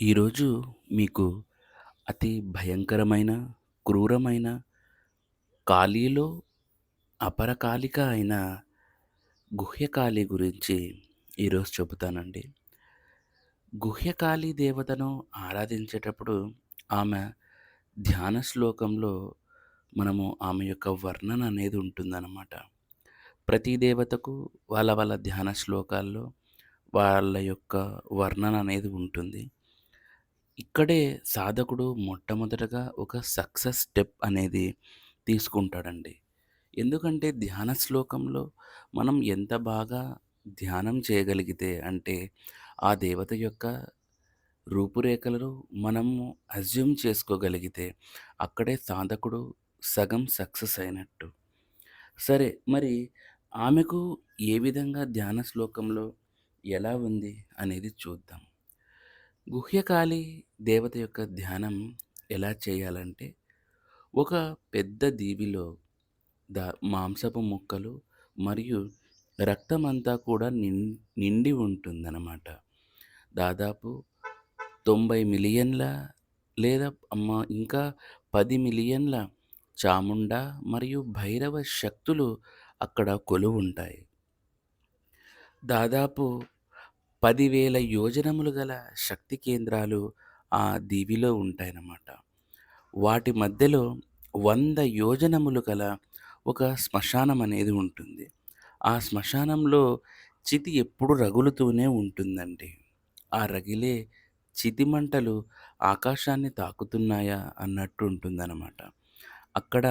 ఈరోజు మీకు అతి భయంకరమైన, క్రూరమైన, కాళీలో అపరకాలిక అయిన గుహ్యకాళి గురించి ఈరోజు చెబుతానండి. గుహ్యకాళి దేవతను ఆరాధించేటప్పుడు ఆమె ధ్యాన శ్లోకంలో మనము ఆమె యొక్క వర్ణన అనేది ఉంటుందన్నమాట. ప్రతి దేవతకు వాళ్ళ వాళ్ళ ధ్యాన శ్లోకాల్లో వాళ్ళ యొక్క వర్ణన అనేది ఉంటుంది. ఇక్కడే సాధకుడు మొట్టమొదటగా ఒక సక్సెస్ స్టెప్ అనేది తీసుకుంటాడండి. ఎందుకంటే ధ్యాన శ్లోకంలో మనం ఎంత బాగా ధ్యానం చేయగలిగితే అంటే ఆ దేవత యొక్క రూపురేఖలను మనము అజ్యూమ్ చేసుకోగలిగితే అక్కడే సాధకుడు సగం సక్సెస్ అయినట్టు. సరే మరి ఆమెకు ఏ విధంగా ధ్యాన శ్లోకంలో ఎలా ఉంది అనేది చూద్దాం. గుహ్యకాళి దేవత యొక్క ధ్యానం ఎలా చేయాలంటే ఒక పెద్ద దీవిలో ద మాంసపు ముక్కలు మరియు రక్తమంతా కూడా నిం నిండి ఉంటుందన్నమాట. దాదాపు తొంభై మిలియన్ల లేదా అమ్మ ఇంకా పది మిలియన్ల చాముండ మరియు భైరవ శక్తులు అక్కడ కొలువుంటాయి. దాదాపు పదివేల యోజనములు గల శక్తి కేంద్రాలు ఆ దీవిలో ఉంటాయన్నమాట. వాటి మధ్యలో వంద యోజనములు గల ఒక శ్మశానం అనేది ఉంటుంది. ఆ శ్మశానంలో చితి ఎప్పుడు రగులుతూనే ఉంటుందండి. ఆ రగిలే చితి మంటలు ఆకాశాన్ని తాకుతున్నాయా అన్నట్టు ఉంటుందన్నమాట. అక్కడ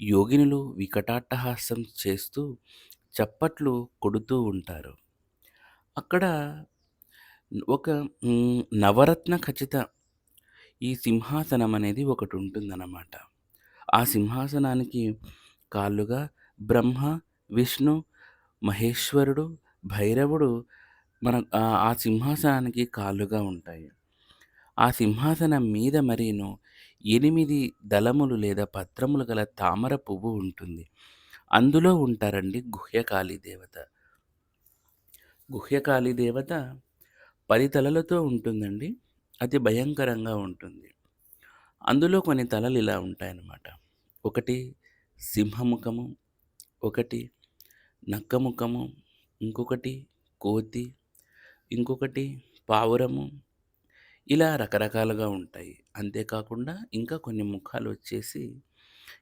యోగినులు వికటాట్టహాసం చేస్తూ చప్పట్లు కొడుతూ ఉంటారు. అక్కడ ఒక నవరత్న ఖచ్చిత ఈ సింహాసనం అనేది ఒకటి ఉంటుందన్నమాట. ఆ సింహాసనానికి కాళ్ళుగా బ్రహ్మ, విష్ణు, మహేశ్వరుడు, భైరవుడు మన ఆ సింహాసనానికి కాళ్ళుగా ఉంటాయి. ఆ సింహాసనం మీద మరీను ఎనిమిది దళములు లేదా పత్రములు గల తామర పువ్వు ఉంటుంది. అందులో ఉంటారండి గుహ్యకాళీ దేవత. గుహ్యకాళి దేవత పది తలలతో ఉంటుందండి. అతి భయంకరంగా ఉంటుంది. అందులో కొన్ని తలలు ఇలా ఉంటాయన్నమాట. ఒకటి సింహముఖము, ఒకటి నక్క ముఖము, ఇంకొకటి కోతి, ఇంకొకటి పావురము ఇలా రకరకాలుగా ఉంటాయి. అంతేకాకుండా ఇంకా కొన్ని ముఖాలు వచ్చేసి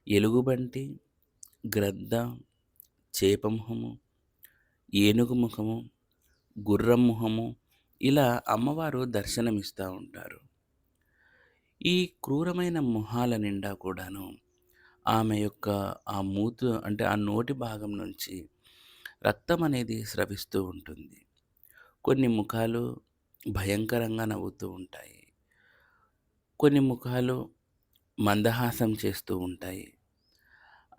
ఎలుగుబంటి, గ్రద్ద, చేప ఏనుగు ముఖము, గుర్రం మొహము ఇలా అమ్మవారు దర్శనమిస్తూ ఉంటారు. ఈ క్రూరమైన మొహాల నిండా కూడాను ఆమె యొక్క ఆ మూతు అంటే ఆ నోటి భాగం నుంచి రక్తం అనేది స్రవిస్తూ ఉంటుంది. కొన్ని ముఖాలు భయంకరంగా నవ్వుతూ ఉంటాయి. కొన్ని ముఖాలు మందహాసం చేస్తూ ఉంటాయి.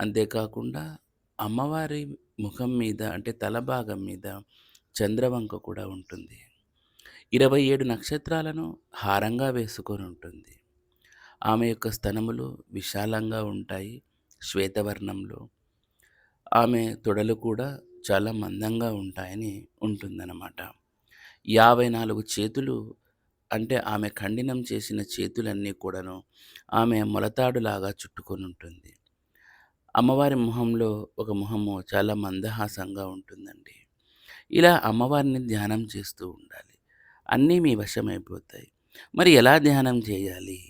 అంతేకాకుండా అమ్మవారి ముఖం మీద అంటే తల భాగం మీద చంద్రవంక కూడా ఉంటుంది. 27 నక్షత్రాలను హారంగా వేసుకొని ఉంటుంది. ఆమె యొక్క స్తనములు విశాలంగా ఉంటాయి. శ్వేతవర్ణంలో. ఆమె తొడలు కూడా చాలా మందంగా ఉంటాయని ఉంటుందన్నమాట. 54 చేతులు అంటే ఆమె ఖండినం చేసిన చేతులన్నీ కూడాను ఆమె మొలతాడులాగా చుట్టుకొనుంటుంది. అమ్మవారి మొహంలో ఒక మొహము చాలా మందహాసంగా ఉంటుందండి. ఇలా అమ్మవారిని ధ్యానం చేస్తూ ఉండాలి. అన్నీ మీ వశమైపోతాయి. మరి ఎలా ధ్యానం చేయాలి?